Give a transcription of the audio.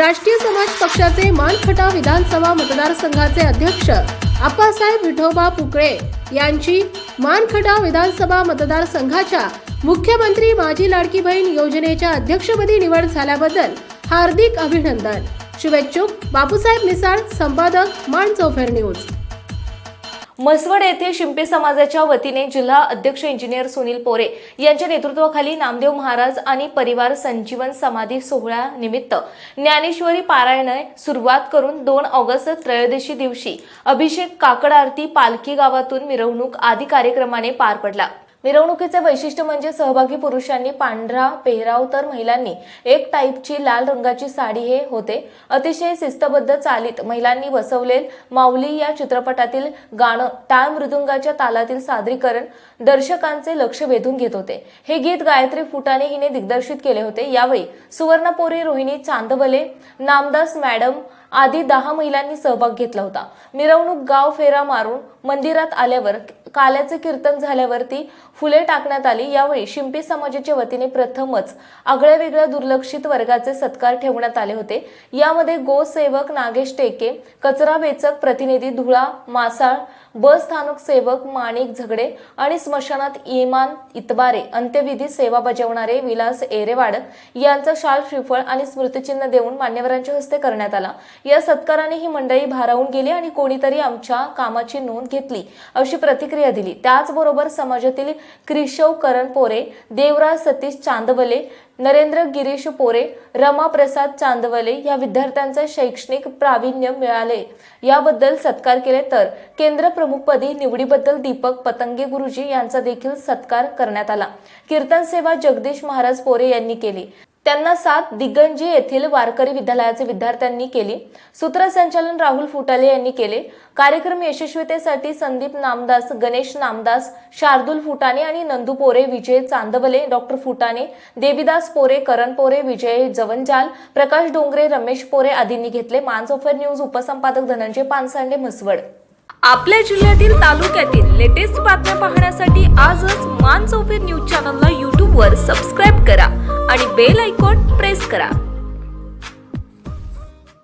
राष्ट्रीय समाज पक्षाचे मानखटा विधानसभा मतदारसंघाचे अध्यक्ष आप्पासाहेब विठोबा पुकळे यांची मानखटा विधानसभा मतदारसंघाच्या मुख्यमंत्री माझी लाडकी बहीण योजनेच्या अध्यक्षपदी निवड झाल्याबद्दल हार्दिक अभिनंदन. शुभेच्छुक. बापूसाहेब मिसाळ संपादक मान चौफेर न्यूज. म्हसवड येथे शिंपे समाजाच्या वतीने जिल्हा अध्यक्ष इंजिनियर सुनील पोरे यांच्या नेतृत्वाखाली नामदेव महाराज आणि परिवार संजीवन समाधी सोहळ्या निमित्त ज्ञानेश्वरी पारायण सुरुवात करून दोन ऑगस्ट त्रयोदशी दिवशी अभिषेक काकड आरती पालखी गावातून मिरवणूक आदी कार्यक्रमाने पार पडला. मिरवणुकीचे वैशिष्ट्य म्हणजे सहभागी पुरुषांनी पांढरा पेहराव तर महिलांनी एक टाईपची लाल रंगाची साडी हे होते. अतिशय शिस्तबद्ध चालीत महिलांनी बसवलेल माऊली या चित्रपटातील गाणं टाळ मृदुंगाच्या तालातील सादरीकरण दर्शकांचे लक्ष वेधून घेत होते. हे गीत गायत्री फुटाने हिने दिग्दर्शित केले होते. यावेळी सुवर्णपोरी रोहिणी चांदवले नामदास मॅडम आधी दहा महिलांनी सहभाग घेतला होता. मिरवणूक गाव फेरा मारून मंदिरात आल्यावर काल्याचे कीर्तन झाल्यावरती फुले टाकण्यात आली. यावेळी शिंपी समाजाच्या वतीने प्रथमच आगळ्या वेगळ्या दुर्लक्षित वर्गाचे सत्कार ठेवण्यात आले होते. यामध्ये गोसेवक नागेश टेके कचरा वेचक प्रतिनिधी धुळा मासाळ बस स्थानक सेवक माणिक झगडे आणि स्मशानात इमान इतबारे अंत्यविधी सेवा बजावणारे विलास एरेवाड यांचा शाल श्रीफळ आणि स्मृतिचिन्ह देऊन मान्यवरांच्या हस्ते करण्यात आला. या सत्काराने ही मंडळी भारावून गेली आणि कोणीतरी आमच्या कामाची नोंद घेतली अशी प्रतिक्रिया दिली. त्याचबरोबर समाजातील क्रिशव करण पोरे देवराज सतीश चांदवले नरेंद्र गिरीश पोरे रमा प्रसाद चांदवले या विद्यार्थ्यांचे शैक्षणिक प्रावीण्य मिळाले. याबद्दल सत्कार केले तर केंद्र प्रमुखपदी निवडीबद्दल दीपक पतंगे गुरुजी यांचा देखील सत्कार करण्यात आला. कीर्तन सेवा जगदीश महाराज पोरे यांनी केली. त्यांना सात दिग्गंजी येथील वारकरी विद्यालयाचे विद्यार्थ्यांनी केली. सूत्रसंचालन राहुल फुटाले यांनी केले. कार्यक्रम यशस्वीतेसाठी संदीप नामदास गणेश नामदास शार्दुल फुटाणे आणि नंदू पोरे विजय चांदवले डॉक्टर फुटाणे देविदास पोरे करण पोरे विजय जवंजाल प्रकाश डोंगरे रमेश पोरे आदींनी घेतले. मानसोफर न्यूज उपसंपादक धनंजय पानसांडे म्हसवड. आपल्या जिल्ह्यातील तालुक्यातील लेटेस्ट बातम्या पाहण्यासाठी आजच मान न्यूज चॅनलला यूट्यूबवर सबस्क्राईब करा. बेल आयकॉन प्रेस करा.